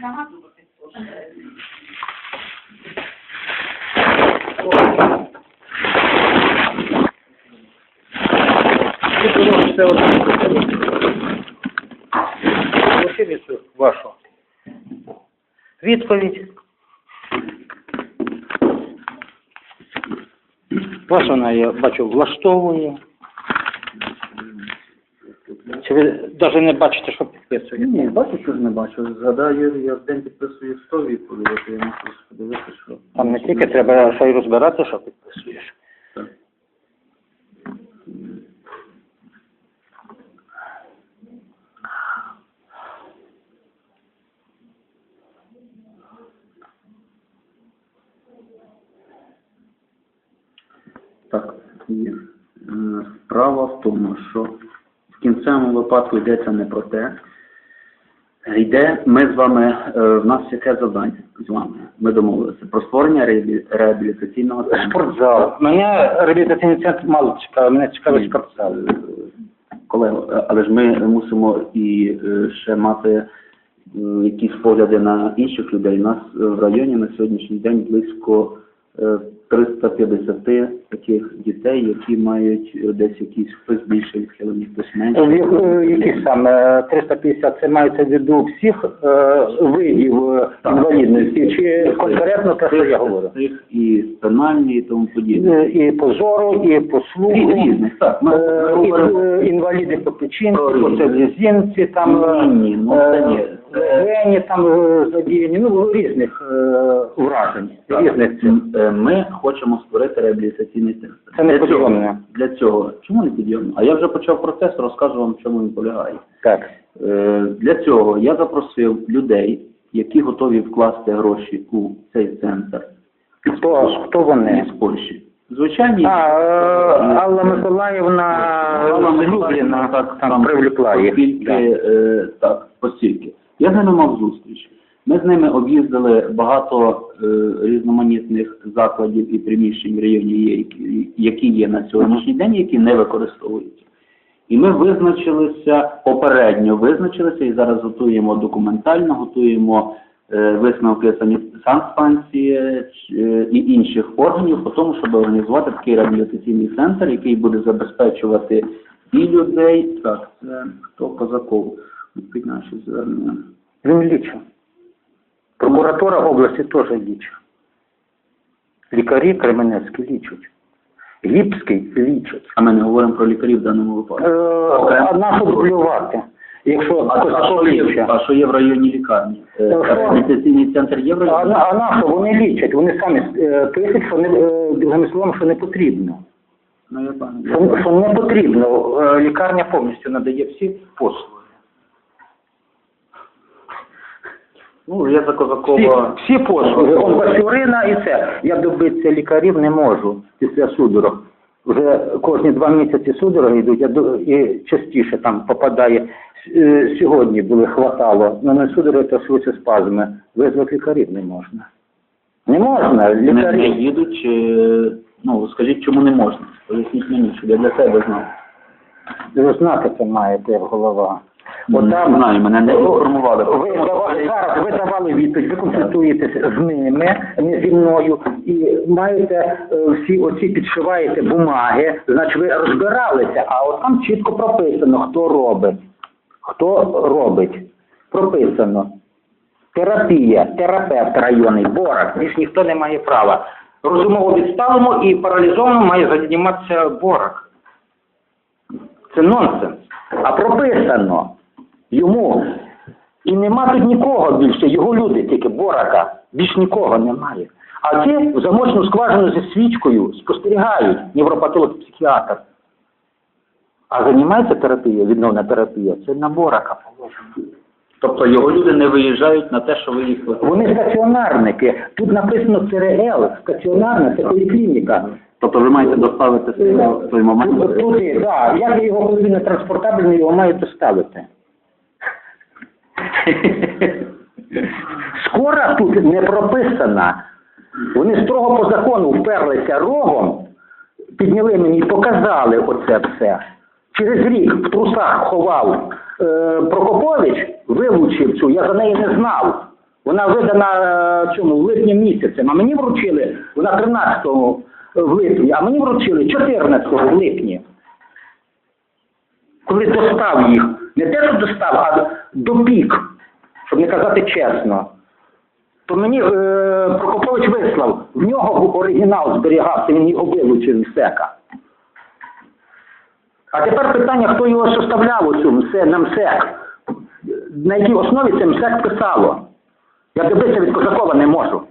нагадувати. Получили вашу відповідь. Вас вона, я бачу, влаштовує. Ви навіть не бачите, що підписує? Ні, бачу, що ж не бачу. Згадаю, я в день підписую 100 відповідей, то я мушу подивитися, що... Там не тільки треба ще й розбирати, що підписуєш. Так. Так, є. Е, Справа в тому, що в кінцевому випадку йдеться не про те. Йде, ми з вами, е, в нас яке завдання з вами? Ми домовилися про створення реабілі- реабілітаційного центру. Спортзал. Мене реабілітаційний центр мало цікавий, мене цікавить спортзал. Колего, але ж ми мусимо і е, ще мати е, якісь погляди на інших людей. У нас в районі на сьогоднішній день близько 350 таких дітей, які мають е, десь якийсь хтось більше відхилений, хтось менше. як- е, Які саме 350 це мається в виду всіх е, видів е, Так. інвалідності, чи конкретно те, що я говорю? Цих і спинальні, і тому подібне. Е, І по зору, і по слуху, Рі- Різних, так. Ми, е, і е, інваліди по печінці, по селезінці, там е, Ні, ні, ну, це ні. Гені там е, задіяні, ну різних е, вражень, різних цих. Е, Ми хочемо створити реабілітаційний центр. Це не Для цього- підйомне. Для цього. Чому не підйомно? А я вже почав процес, розкажу вам, в чому він полягає. Так. Е, Для цього я запросив людей, які готові вкласти гроші у цей центр Хто, хто вони? з Польщі. Звичайні А, е, Алла Миколаївна Алла Миколаївна, так, там привлекла їх. Е, так, постільки. Я з ними мав зустріч. Ми з ними об'їздили багато е, різноманітних закладів і приміщень в районі, які- є на сьогоднішній день, які не використовуються. І ми визначилися, попередньо визначилися і зараз готуємо документально, готуємо е, висновки санстанції е, і інших органів по тому, щоб організувати такий реабілітаційний центр, який буде забезпечувати і людей. Так, це хто Козаков? Під наші звернення. Він лічив. Прокуратура області теж лічить. Лікарі Кременецькі лічать. Гіпський лічать. А ми не говоримо про лікарів в даному випадку. Е, а на що дублювати? Якщо А, а, що є, а що є в районі лікарні? Е? Реабілітаційний центр є в А, районі? на- а на що вони лічать? Вони самі е, пишуть, що не, е, другими словами, що не потрібно. Ну, я пам'ятаю. Що, що не потрібно. Е, Лікарня повністю надає всі послуги. Ну, я за Всі, Козакова. всі послуги. Он Басюрина і це. Я добитися лікарів не можу після судорог. Вже кожні два місяці судороги йдуть, я до- і частіше там попадає. Е, Сьогодні були хватало, але не судороги, то швидше спазми. Визвати лікарів не можна. Не можна, Не, не лікарі. їдуть, чи, ну, скажіть, чому не можна? Поясніть мені, щоб я для себе знав. Ви знати це маєте як голова. От там знаю, мене не інформували. Ви давали зараз, ви давали відповідь, ви консультуєтеся з ними, не зі мною, і маєте е, всі оці підшиваєте бумаги, значить ви розбиралися, а от там чітко прописано, хто робить. Хто робить? Прописано. Терапія, терапевт районний, борак, більш ніхто не має права. Розумово відставимо і паралізовано має займатися борак. Це нонсенс. А прописано йому. І нема тут нікого більше, його люди тільки борака. Більш нікого немає. А ті в замочну скважину зі свічкою спостерігають невропатолог психіатр. А займається терапією, відновна терапія, це на борака положено. Тобто його люди не виїжджають на те, що ви їх викликали. Вони стаціонарники. Тут написано ЦРЛ, стаціонарна, це поліклініка. Тобто ви маєте доставити в той момент. Тут, тут, да, як його, коли він не транспортабельний, його мають доставити. Скора тут не прописана. Вони строго по закону вперлися рогом, підняли мені і показали оце все. Через рік в трусах ховав е, Прокопович, вилучив цю, я за неї не знав. Вона видана е, цьому в липні місяці, а мені вручили, вона 13 в липні, а мені вручили 14 в липні. Коли достав їх. Не те, що достав, а допік, щоб не казати чесно. То мені е, Прокопович вислав, в нього оригінал зберігався, він його вилучив із сека. А тепер питання, хто його составляв оцю МСЕ, на МСЕК? На якій основі це МСЕК писало? Я добитися від Козакова не можу.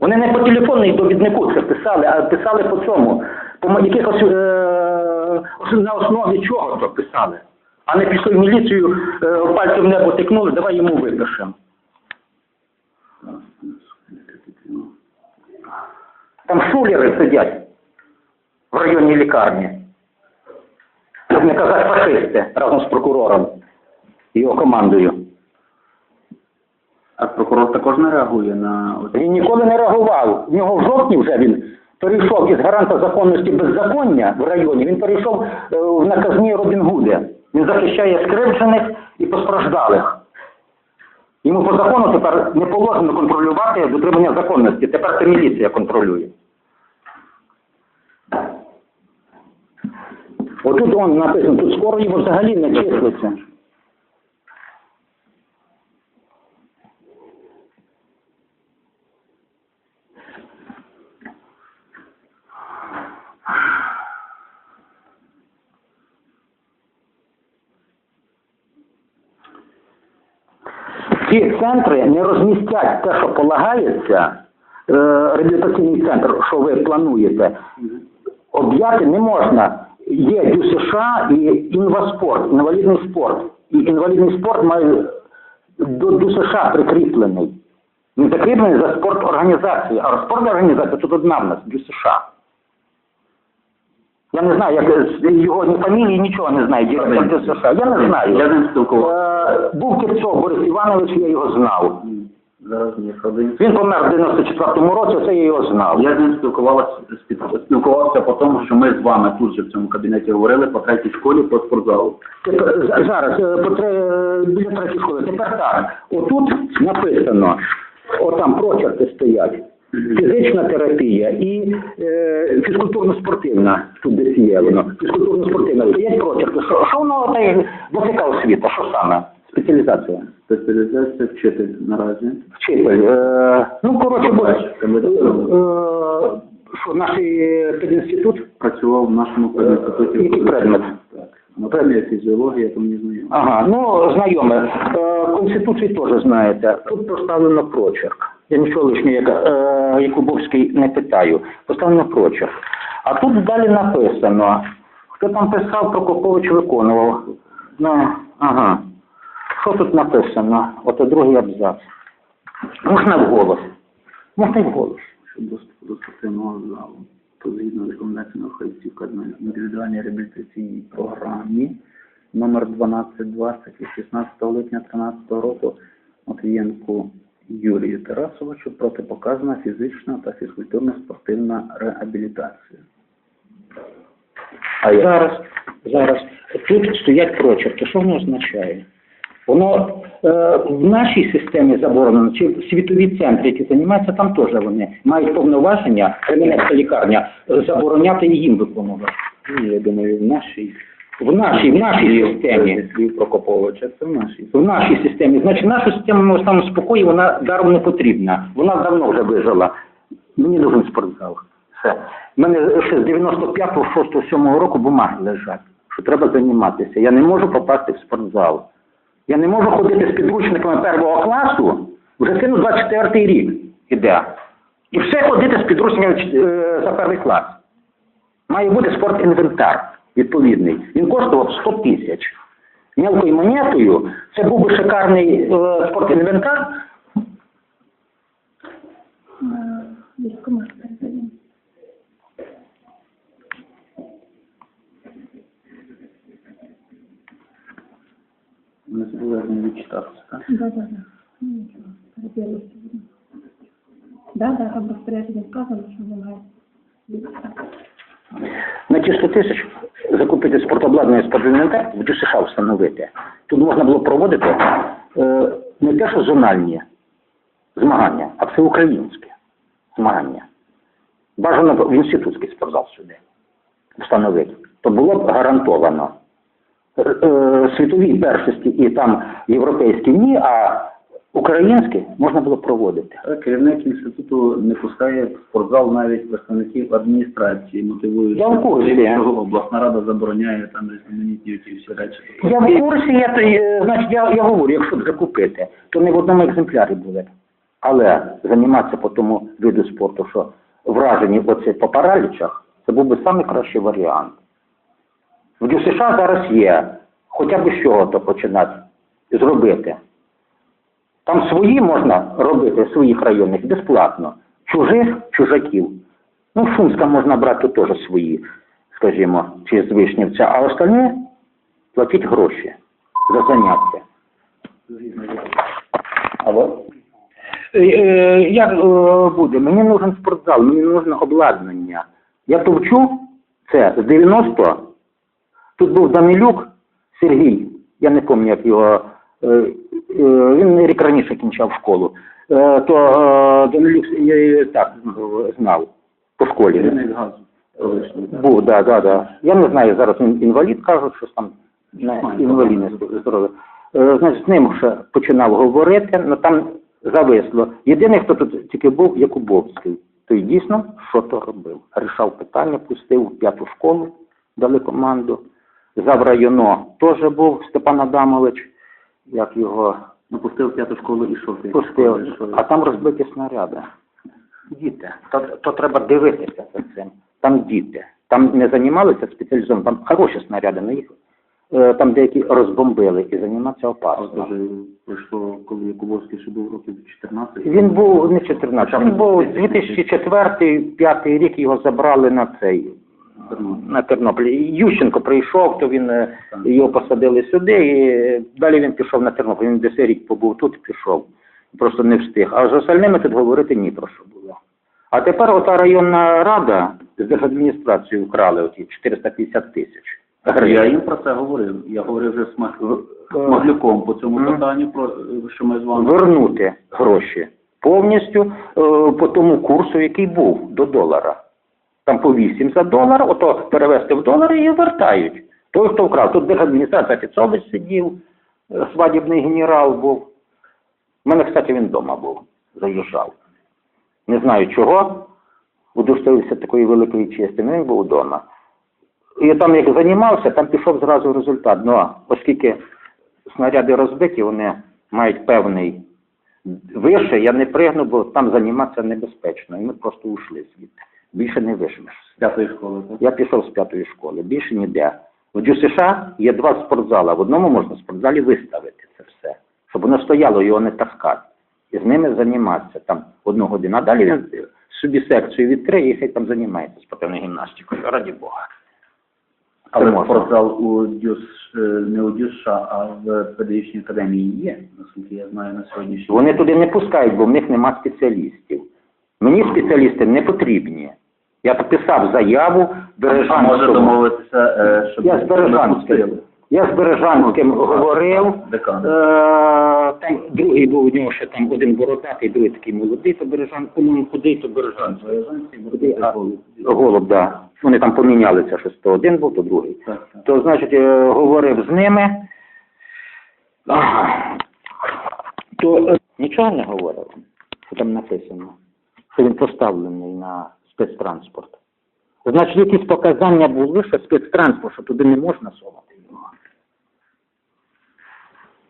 Вони не по телефонній довіднику це писали, а писали по цьому. По якихось е, на основі чого то писали. А не пішли в міліцію, е, пальцем в небо тикнули, давай йому випишемо. Там шулери сидять в районній лікарні. Щоб не казати фашисти разом з прокурором і його командою. А прокурор також не реагує на Він ніколи не реагував. В нього в жовтні вже він перейшов із гаранта законності беззаконня в районі, він перейшов е, в наказні Робін Гуди. Він захищає скривджених і постраждалих. Йому по закону тепер не положено контролювати дотримання законності. Тепер це міліція контролює. Отут он написано, тут скоро його взагалі не числиться. Центри не розмістять те, що полагається, е, реабілітаційний центр, що ви плануєте, об'яти не можна. Є ДЮСШ і інваспорт, інвалідний спорт. І інвалідний спорт має до ДЮСШ прикріплений. Він закріплений за спорторганізацію, а спорторганізація тут одна в нас, ДЮСШ. Я не знаю, як е, його ні фамілії, нічого не знаю, директор. Я не знаю. Я з ним спілкувався. Е, Був Кирцов Борис Іванович, я його знав. Зараз ні. Він помер в 94-му році, це я його знав. Я з ним спілкувався, спілкувався по тому, що ми з вами тут же в цьому кабінеті говорили по третій школі по спортзалу. Тепер, за- зараз, е, по біля третьої школи. Тепер так. Отут написано, отам прочерки стоять. Фізична терапія і е, фізкультурно-спортивна, тут десь є воно. Фізкультурно-спортивна. Стоять прочерки. Що, що воно та яка освіта? Що саме? Спеціалізація? Спеціалізація вчитель наразі. Вчитель. Е, ну, коротше, бо, е, що наш е, педінститут Працював в нашому інституті. Який предмет? Так. Анатомія, фізіологія, то мені знайомо. Ага, ну знайоме. Е, Конституції теж знаєте. Тут поставлено прочерк. Я нічого лишнього, як е, Якубовський не питаю. Поставлено прочерк. А тут далі написано. Хто там писав, Прокопович виконував. Ну, ага. Що тут написано? Ото другий абзац. Можна вголос. Можна й вголос. Щодо доступу до спортивного залу, то згідно рекомендацій науковців вказано в індивідуальній реабілітаційній програмі номер 1220 від 16 липня 2013 року Матвієнку Юрію Тарасовичу протипоказана фізична та фізкультурно-спортивна реабілітація. А зараз, зараз тут стоять прочерки. Що воно означає? Воно е, в нашій системі заборонено, чи в світові центри, які займаються, там теж вони мають повноваження, Кременецька лікарня, е, забороняти і їм виконувати. Ні, я думаю, в нашій В нашій, в нашій системі. слів Прокоповича, це в нашій. В нашій системі. Значить, наша система ми останемо спокої, вона даром не потрібна. Вона давно вже вижила. Мені нужен спортзал. Все. У мене ще з 95-го, 6-го, 7-го року бумаги лежать, що треба займатися. Я не можу попасти в спортзал. Я не можу ходити з підручниками першого класу, вже сину 24-й рік іде. І все ходити з підручниками е, за перший клас. Має бути спортінвентар відповідний. Він коштував 100 тисяч. Мелкою монетою це був би шикарний е, спортінвентар. Військомат передаємо. Ми зобов'язані відчитатися, так? Да, да, да. Ну, нічого, перебіглося. Да, да, там розпорядження сказано, що. На ті 100 тисяч закупити спортобладнання спортінвентар, в США встановити. Тут можна було проводити е, не те, що зональні змагання, а всеукраїнське змагання. Бажано в інститутський спортзал сюди встановити. То було б гарантовано. Е, е, Світові першості і там європейські ні, а українські можна було проводити. Керівник інституту не пускає в спортзал навіть представників адміністрації, мотивуючи, Я в курсі. тим, що обласна рада забороняє там різноманітні ці всі речі. Я в курсі, я, то, е, значить, я, я говорю, якщо б закупити, то не в одному екземплярі були б. Але займатися по тому виду спорту, що вражені оце по паралічах, це був би найкращий варіант. В ДЮСШ зараз є, хоча б з чого то починати зробити. Там свої можна робити, своїх районних, безплатно. Чужих чужаків. Ну, Шумська можна брати теж свої, скажімо, чи з Вишнівця, а остальні платіть гроші за заняття. Алло? Е, е, Як е, буде? Мені нужен спортзал, мені нужне обладнання. Я товчу це з 90-го. Тут був Данилюк Сергій, я не пам'ятаю, як його. Е, е, Він рік раніше кінчав школу. Е, То Данилюк я її так знав по школі. Був, да, да, да. Я не знаю, зараз він інвалід кажуть, що там не інвалідне здоров'я. Значить, з ним ще починав говорити, але там зависло. Єдиний, хто тут тільки був, Якубовський. Той дійсно що то робив. Рішав питання, пустив в п'яту школу, дали команду. Зав районо теж був Степан Адамович, як його Ну, пустив п'яту школу і що пустив, а там розбиті снаряди. Діти. То, то треба дивитися за цим. Там діти. Там не займалися спеціалізовано, там хороші снаряди, але їх е, там деякі розбомбили і займатися опасно. от вже пройшло, коли Якубовський ще був років 14. Він був не 14, він був 2004-2005 рік його забрали на цей на Тернопіль. Ющенко прийшов, то він е, його посадили сюди, і далі він пішов на Тернопіль. Він десь рік побув тут і пішов. Просто не встиг. А з остальними тут говорити ні про що було. А тепер ота районна рада з держадміністрації вкрали оті 450 тисяч Я їм про це говорив. Я говорив вже з Маглюком по цьому Мгм. питанню, про що ми з вами. Вернути гроші повністю е, по тому курсу, який був до долара. Там по 8 за долар, ото перевести в долари і вертають. Той, хто вкрав. Тут держадміністрація Фіцович сидів, е, свадібний генерал був. У мене, кстати, він вдома був, заїжджав. Не знаю чого, удостоївся такої великої честі, але він був вдома. І там як займався, там пішов зразу результат. Ну, оскільки снаряди розбиті, вони мають певний вище, я не пригну, бо там займатися небезпечно. І ми просто ушли звідти. Більше не вижмеш. З п'ятої школи, так? Я пішов з п'ятої школи, більше ніде. В ДЮСШ є два спортзали. В одному можна в спортзалі виставити це все, щоб воно стояло, його не таскати. І з ними займатися там одну годину. А далі він собі секцію відкриє і хай там займається спортивною гімнастикою. Раді Бога. Але можна. спортзал у ДЮС, е, не у ДЮСШ, а в педагогічній академії є, наскільки я знаю на сьогоднішній Вони туди не пускають, бо в них нема спеціалістів. Мені спеціалісти не потрібні. Я писав заяву А може домовитися, е, щоб Я з Бережанським. Я з Бережанським говорив. Декан. Е, там другий був у нього ще там один бородатий, другий такий молодий, то Бережан, по-моєму, худий, то Бережанський. Худий, а голуб, да. Вони там помінялися, щось то один був, то другий. Так, так. То, значить, е, говорив з ними. Ага. То е, нічого не говорив, що там написано, що він поставлений на спецтранспорт. Значить, якісь показання були, що спецтранспорт, що туди не можна совати його.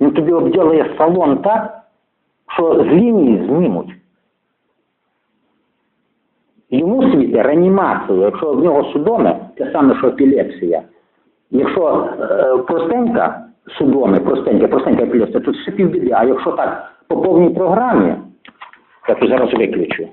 Він тобі обділає салон так, що з лінії знімуть. Йому світи реанімацію, якщо в нього судоме, те саме, що епілепсія. Якщо е, простенька судоми, простенька, простенька епілепсія, тут ще півбіди. А якщо так по повній програмі, я тут зараз виключу.